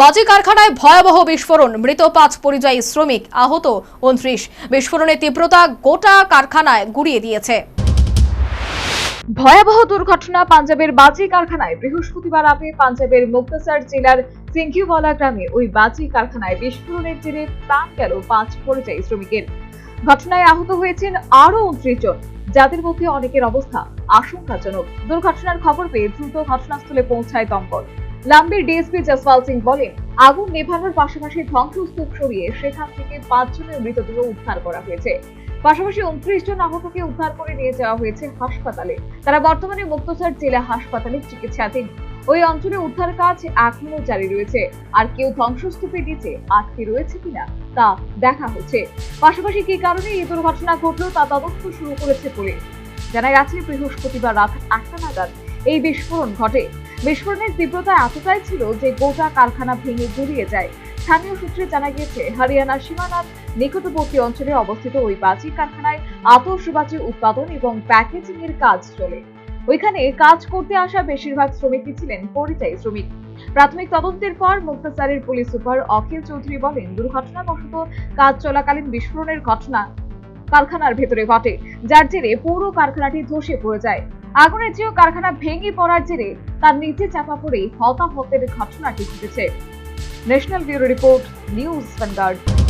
বাজি কারখানায় ভয়াবহ বিস্ফোরণ। মৃত পাঁচ পরিযায়ী শ্রমিক আহত উনত্রিশ বিস্ফোরণের তীব্রতা গোটা কারখানায় গুড়িয়ে দিয়েছে। ভয়াবহ দুর্ঘটনা পাঞ্জাবের বাজি কারখানায়। বৃহস্পতিবার রাতে পাঞ্জাবের মুক্তসর জেলার সিংকিওয়ালা গ্রামে ওই বাজি কারখানায় বিস্ফোরণের জেরে প্রাণ গেল পাঁচ পরিযায়ী শ্রমিকের। ঘটনায় আহত হয়েছেন আরও উনত্রিশ জন, যাদের মধ্যে অনেকের অবস্থা আশঙ্কাজনক। দুর্ঘটনার খবর পেয়ে দ্রুত ঘটনাস্থলে পৌঁছায় দমকল। লাম্বির ডিএসপি জসপাল সিং বলেন, আগুন নেভানোর পাশাপাশি ধ্বংসস্তূপ সরিয়ে সেখান থেকে পাঁচজনের মৃতদেহ উদ্ধার করা হয়েছে। পাশাপাশি উনত্রিশ জন আহতকে উদ্ধার করে নিয়ে যাওয়া হয়েছে হাসপাতালে। তারা বর্তমানে মুক্তসর জেলা হাসপাতালে চিকিৎসাধীন। ওই অঞ্চলে উদ্ধার কাজ এখনও জারি রয়েছে। আর কেউ ধ্বংসস্তূপের নিচে আটকে রয়েছে কিনা তা দেখা হচ্ছে। পাশাপাশি কি কারণে এই দুর্ঘটনা ঘটলো তা তদন্ত শুরু করেছে পুলিশ। জানা গেছে, বৃহস্পতিবার রাত আটটা নাগাদ এই বিস্ফোরণ ঘটে। বিস্ফোরণের তীব্রতা এতটাই ছিল যে গোটা কারখানা ভেঙে জড়িয়ে যায়। স্থানীয় সূত্রে জানা গিয়েছে, হরিয়ানার সীমানার নিকটবর্তী অঞ্চলে অবস্থিত ওই বাজি কারখানায় আতশবাজি উৎপাদন এবং প্যাকেজিং এর কাজ চলে। ওইখানে কাজ করতে আসা বেশিরভাগ শ্রমিকই ছিলেন পরিযায়ী শ্রমিক। প্রাথমিক তদন্তের পর মুক্তাসারের পুলিশ সুপার অখিল চৌধুরী বলেন, দুর্ঘটনাবশত কাজ চলাকালীন বিস্ফোরণের ঘটনা কারখানার ভেতরে ঘটে, যার জেরে পুরো কারখানাটি ধসে পড়ে যায়। আগুনের চেয়েও কারখানা ভেঙে পড়ার জেরে তার নিচে চাপা পড়ে হতাহতের ঘটনাটি ঘটেছে। National bureau report news Vanguard